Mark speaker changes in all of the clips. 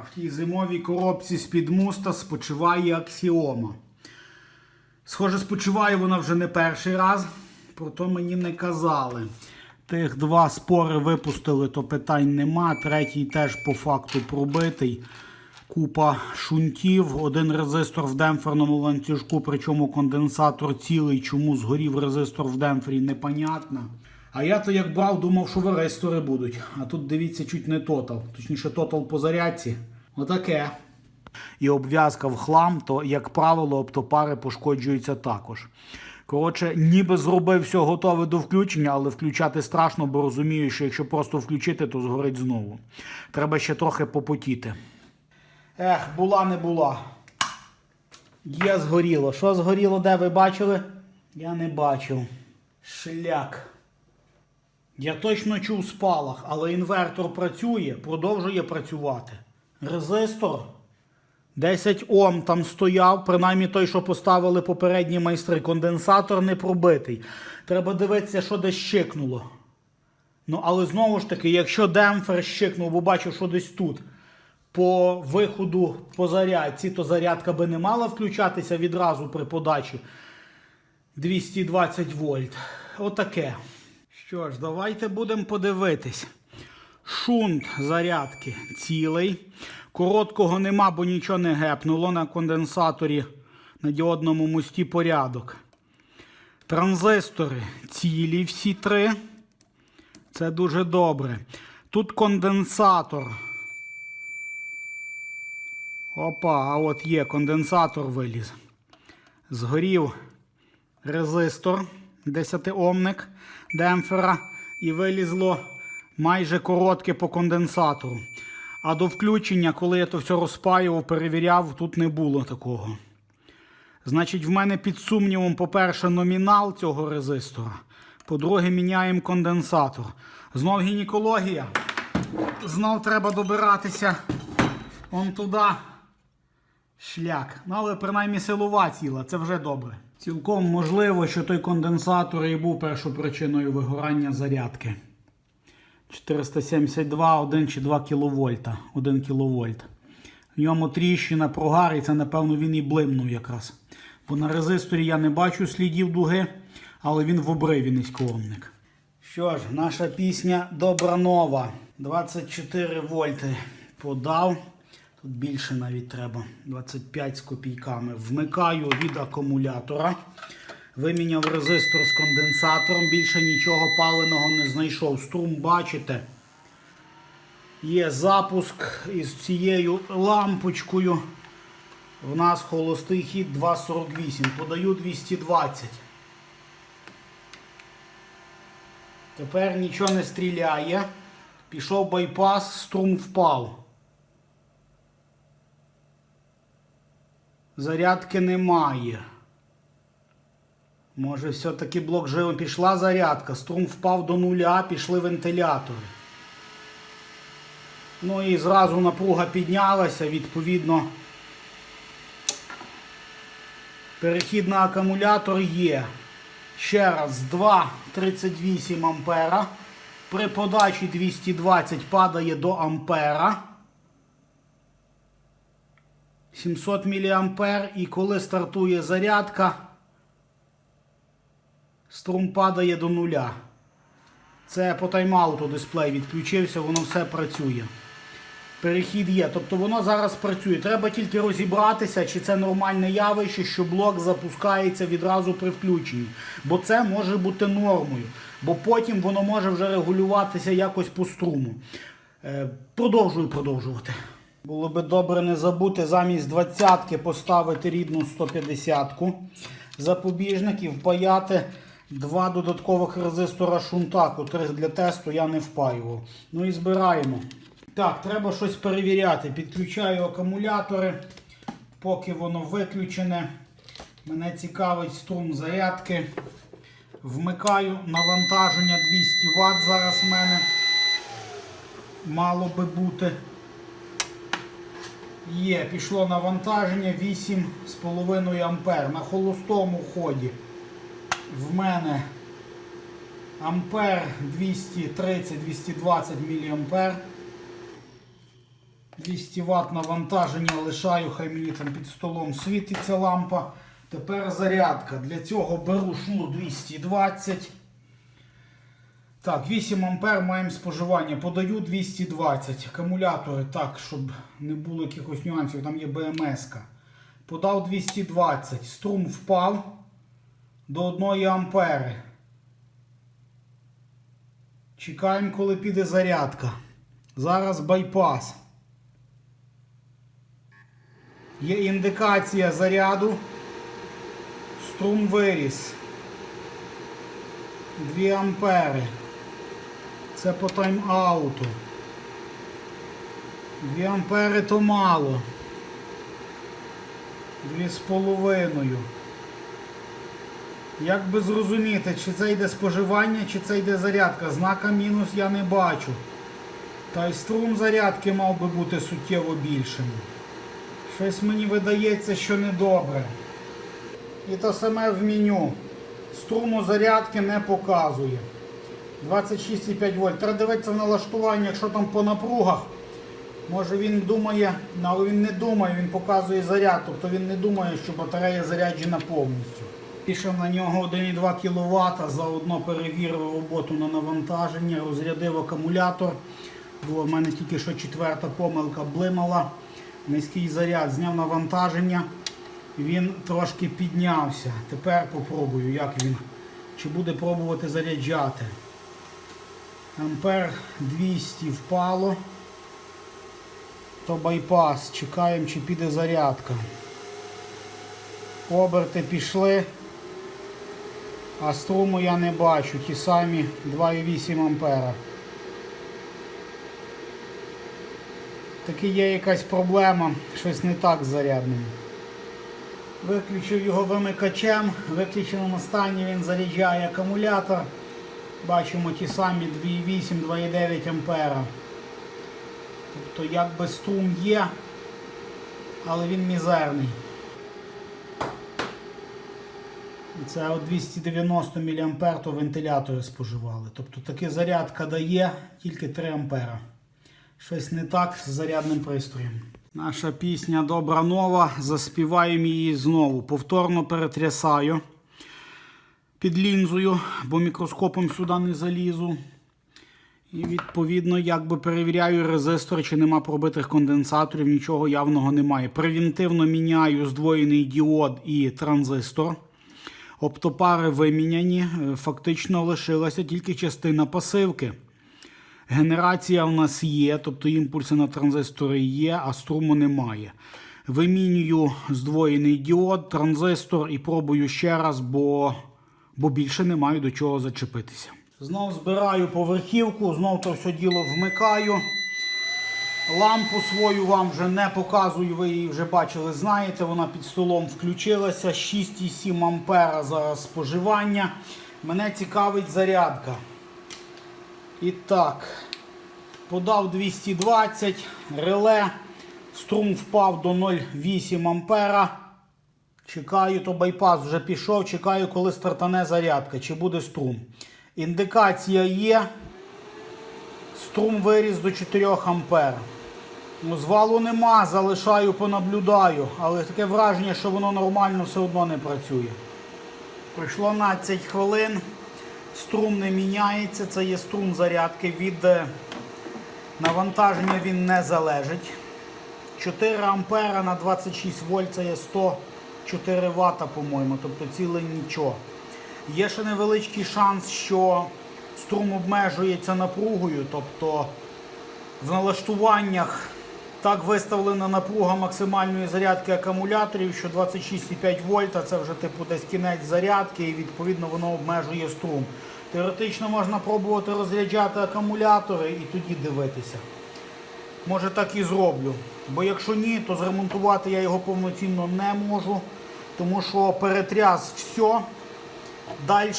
Speaker 1: А в тій зимовій коробці з-під муста спочиває аксіома. Схоже, спочиває вона вже не перший раз, про то мені не казали. Тих два спори випустили, то питань нема. Третій теж по факту пробитий. Купа шунтів, один резистор в демпферному ланцюжку, причому конденсатор цілий. Чому згорів резистор в демпфері, непонятно. А я то як брав, думав, що варистори будуть. А тут дивіться, чуть не тотал. Точніше, тотал по зарядці. Отаке. І обв'язка в хлам, то, як правило, оптопари пошкоджуються також. Коротше, ніби зробив все готове до включення, але включати страшно, бо розумію, що якщо просто включити, то згорить знову. Треба ще трохи попотіти. Ех, була не була. Є згоріло. Що згоріло, де ви бачили? Я не бачив. Шляк. Я точно чув спалах, але інвертор працює, продовжує працювати. Резистор 10 Ом там стояв, принаймні той, що поставили попередні майстри. Конденсатор не пробитий. Треба дивитися, що десь щикнуло. Ну, але знову ж таки, якщо демпфер щикнув, бо бачив, що десь тут. По виходу по зарядці, то зарядка би не мала включатися відразу при подачі 220 вольт. Отаке. Що ж, давайте будемо подивитись. Шунт зарядки цілий. Короткого нема, бо нічого не гепнуло на конденсаторі на діодному мості порядок. Транзистори цілі всі три. Це дуже добре. Тут конденсатор. Опа, а от є конденсатор виліз. Згорів резистор 10-омник демпфера і вилізло майже коротке по конденсатору. А до включення, коли я то все розпаював, перевіряв, тут не було такого. Значить, в мене під сумнівом, по-перше, номінал цього резистора. По-друге, міняємо конденсатор. Знов гінекологія. Знов треба добиратися он туди. Шлях. Ну, але принаймні силова ціла, це вже добре. Цілком можливо, що той конденсатор і був першопричиною вигорання зарядки. 472, 1 чи 2 кВт. 1 кВт. В ньому тріщина прогар, і це, напевно, він і блимнув якраз. Бо на резисторі я не бачу слідів дуги, але він в обриві низькоомник. Що ж, наша пісня Добра нова. 24 вольти подав. Тут більше навіть треба. 25 з копійками. Вмикаю від акумулятора. Виміняв резистор з конденсатором. Більше нічого паленого не знайшов. Струм бачите. Є запуск із цією лампочкою. У нас холостий хід 2,48. Подаю 220. Тепер нічого не стріляє. Пішов байпас, струм впав. Зарядки немає. Може, все-таки блок живим пішла зарядка, струм впав до нуля, пішли вентилятори. Ну і зразу напруга піднялася, відповідно. Перехід на акумулятор є. Ще раз, 2,38 ампера. При подачі 220 падає до ампера. 700 мА. І коли стартує зарядка, струм падає до нуля. Це по тайм-ауту дисплей відключився, воно все працює. Перехід є. Тобто воно зараз працює. Треба тільки розібратися, чи це нормальне явище, що блок запускається відразу при включенні. Бо це може бути нормою. Бо потім воно може вже регулюватися якось по струму. Е, продовжую продовжувати. Було би добре не забути замість 20-ки поставити рідну 150-ку запобіжник і впаяти два додаткових резистора шунта, котрих для тесту я не впаював. Ну і збираємо. Так, треба щось перевіряти. Підключаю акумулятори, поки воно виключене. Мене цікавить струм зарядки. Вмикаю навантаження 200 Вт зараз в мене. Мало би бути. Є, пішло навантаження 8,5 ампер. На холостому ході в мене ампер 230-220 мА. 200 Вт навантаження лишаю, хай мені там під столом світиться лампа. Тепер зарядка. Для цього беру шнур 220. Так, 8 ампер маємо споживання. Подаю 220. Акумулятори, так, щоб не було якихось нюансів, там є БМС-ка. Подав 220. Струм впав до 1 ампери. Чекаємо, коли піде зарядка. Зараз байпас. Є індикація заряду. Струм виріс. 2 ампери. Це по тайм-ауту. 2 ампери то мало. 2,5. Як би зрозуміти, чи це йде споживання, чи це йде зарядка. Знака мінус я не бачу. Та й струм зарядки мав би бути суттєво більшим. Щось мені видається, що недобре. І те саме в меню. Струму зарядки не показує. 26,5 вольт. Треба дивитися в налаштування, якщо там по напругах. Може він думає, але він не думає, він показує заряд, тобто він не думає, що батарея заряджена повністю. Пішов на нього 1,2 кВт, заодно перевірив роботу на навантаження, розрядив акумулятор. Було в мене тільки що четверта помилка блимала. Низький заряд, зняв навантаження. Він трошки піднявся. Тепер попробую, як він, чи буде пробувати заряджати. Ампер 200 впало. То байпас. Чекаємо, чи піде зарядка. Оберти пішли. А струму я не бачу. Ті самі 2,8 ампера. Таки є якась проблема, щось не так з зарядним. Виключив його вимикачем, в виключеному стані він заряджає акумулятор. Бачимо ті самі 2,8-2,9 ампера. Тобто якби струм є, але він мізерний. Це от 290 мА то вентилятори споживали. Тобто таки зарядка дає тільки 3 ампера. Щось не так з зарядним пристроєм. Наша пісня Добра нова. Заспіваємо її знову. Повторно перетрясаю під лінзою, бо мікроскопом сюди не залізу. І відповідно якби перевіряю резистор, чи нема пробитих конденсаторів, нічого явного немає. Превентивно міняю здвоєний діод і транзистор. Оптопари виміняні, е, фактично лишилася тільки частина пасивки. Генерація в нас є, тобто імпульси на транзистори є, а струму немає. Вимінюю здвоєний діод, транзистор і пробую ще раз, бо, бо більше не маю до чого зачепитися. Знов збираю поверхівку, знов то все діло вмикаю. Лампу свою вам вже не показую, ви її вже бачили, знаєте, вона під столом включилася. 6,7 ампера зараз споживання. Мене цікавить зарядка. І так, подав 220, реле, струм впав до 0,8 ампера. Чекаю, то байпас вже пішов, чекаю, коли стартане зарядка, чи буде струм. Індикація є. Струм виріс до 4 ампер. Ну, звалу нема, залишаю, понаблюдаю, але таке враження, що воно нормально все одно не працює. Пройшло 15 хвилин. Струм не міняється, це є струм зарядки. Від е, навантаження він не залежить. 4 ампера на 26 вольт це є 104 Вт, по-моєму, тобто ціле нічого. Є ще невеличкий шанс, що струм обмежується напругою, тобто в налаштуваннях так виставлена напруга максимальної зарядки акумуляторів, що 26,5 вольта це вже типу десь кінець зарядки і відповідно воно обмежує струм. Теоретично можна пробувати розряджати акумулятори і тоді дивитися. Може так і зроблю. Бо якщо ні, то зремонтувати я його повноцінно не можу, тому що перетряс все. Далі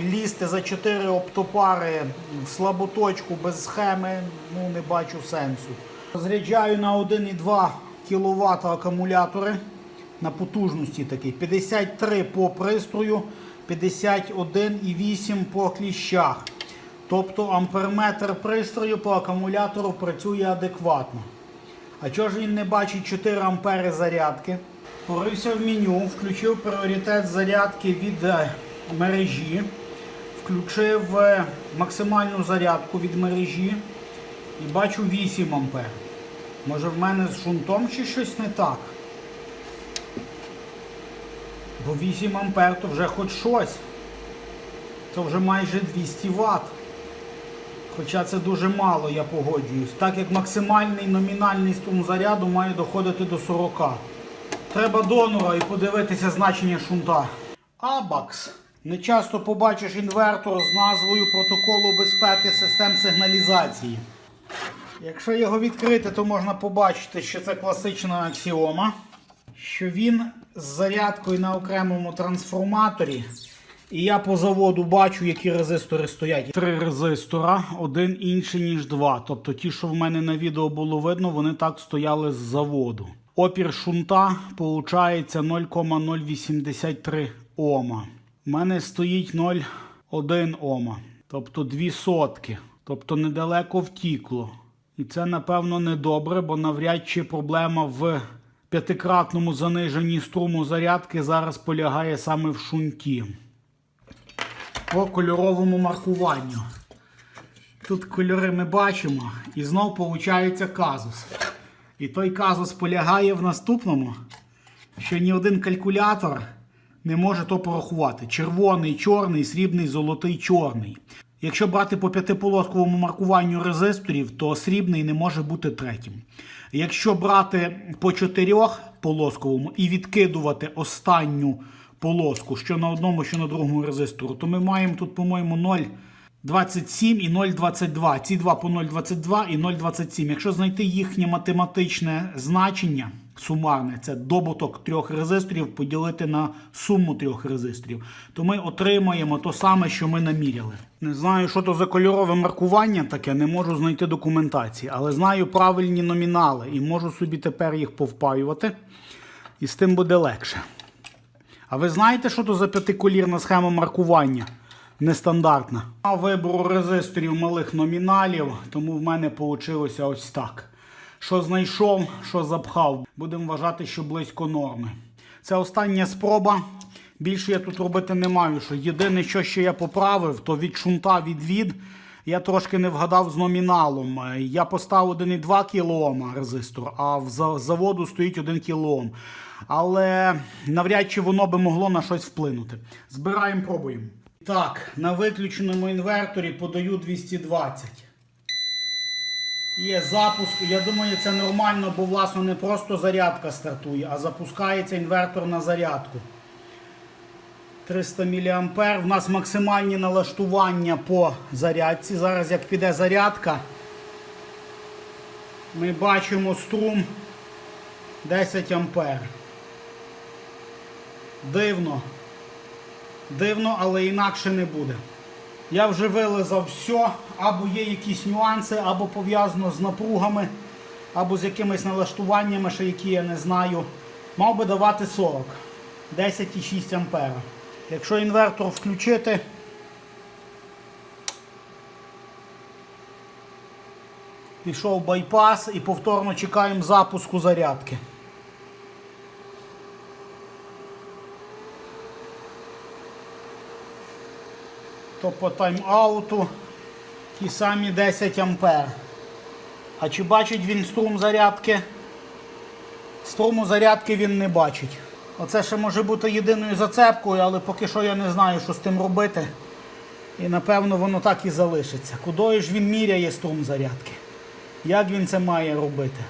Speaker 1: лізти за 4 оптопари в слаботочку без схеми, ну не бачу сенсу. Розряджаю на 1,2 кВт акумулятори на потужності такий. 53 по пристрою, 51,8 по кліщах. Тобто амперметр пристрою по акумулятору працює адекватно. А чого ж він не бачить 4 ампери зарядки? Порився в меню, включив пріоритет зарядки від е, мережі, включив е, максимальну зарядку від мережі і бачу 8 ампер. Може в мене з шунтом чи щось не так? Бо 8 ампер то вже хоч щось. Це вже майже 200 Вт. Хоча це дуже мало, я погоджуюсь. Так як максимальний номінальний струм заряду має доходити до 40. Треба донора і подивитися значення шунта. Абакс. Не часто побачиш інвертор з назвою протоколу безпеки систем сигналізації. Якщо його відкрити, то можна побачити, що це класична аксіома, що він з зарядкою на окремому трансформаторі. І я по заводу бачу, які резистори стоять. Три резистора, один інший, ніж два. Тобто ті, що в мене на відео було видно, вони так стояли з заводу. Опір шунта виходить 0,083 Ома. У мене стоїть 0,1 Ома. Тобто 2 сотки. Тобто недалеко втікло. І це, напевно, не добре, бо навряд чи проблема в п'ятикратному заниженні струму зарядки зараз полягає саме в шунті. По кольоровому маркуванню. Тут кольори ми бачимо, і знов виходить казус. І той казус полягає в наступному, що ні один калькулятор не може то порахувати. Червоний, чорний, срібний, золотий, чорний. Якщо брати по п'ятиполосковому маркуванню резисторів, то срібний не може бути третім. Якщо брати по чотирьохполосковому і відкидувати останню полоску, що на одному, що на другому резистору, то ми маємо тут, по-моєму, 0,27 і 0,22. Ці два по 0,22 і 0,27. Якщо знайти їхнє математичне значення, сумарне, це добуток трьох резисторів, поділити на суму трьох резисторів, то ми отримаємо то саме, що ми наміряли. Не знаю, що то за кольорове маркування таке, не можу знайти документації, але знаю правильні номінали і можу собі тепер їх повпаювати. І з тим буде легше. А ви знаєте, що то за п'ятиколірна схема маркування? Нестандартна. А вибору резисторів малих номіналів, тому в мене вийшло ось так. Що знайшов, що запхав. Будемо вважати, що близько норми. Це остання спроба. Більше я тут робити не маю. Що єдине, що ще я поправив, то від шунта відвід. Я трошки не вгадав з номіналом. Я поставив 1,2 кОм резистор, а в заводу стоїть 1 кОм. Але навряд чи воно би могло на щось вплинути. Збираємо, пробуємо. Так, на виключеному інверторі подаю 220. Є запуск. Я думаю, це нормально, бо власне не просто зарядка стартує, а запускається інвертор на зарядку. 300 мА. У нас максимальні налаштування по зарядці. Зараз як піде зарядка, ми бачимо струм 10 А. Дивно. Дивно, але інакше не буде. Я вже вилизав все, або є якісь нюанси, або пов'язано з напругами, або з якимись налаштуваннями, ще які я не знаю. Мав би давати 40. 10,6 ампера. Якщо інвертор включити, пішов байпас і повторно чекаємо запуску зарядки. То по тайм-ауту ті самі 10 ампер. А чи бачить він струм зарядки? Струму зарядки він не бачить. Оце ще може бути єдиною зацепкою, але поки що я не знаю, що з тим робити. І напевно воно так і залишиться. Кудою ж він міряє струм зарядки? Як він це має робити?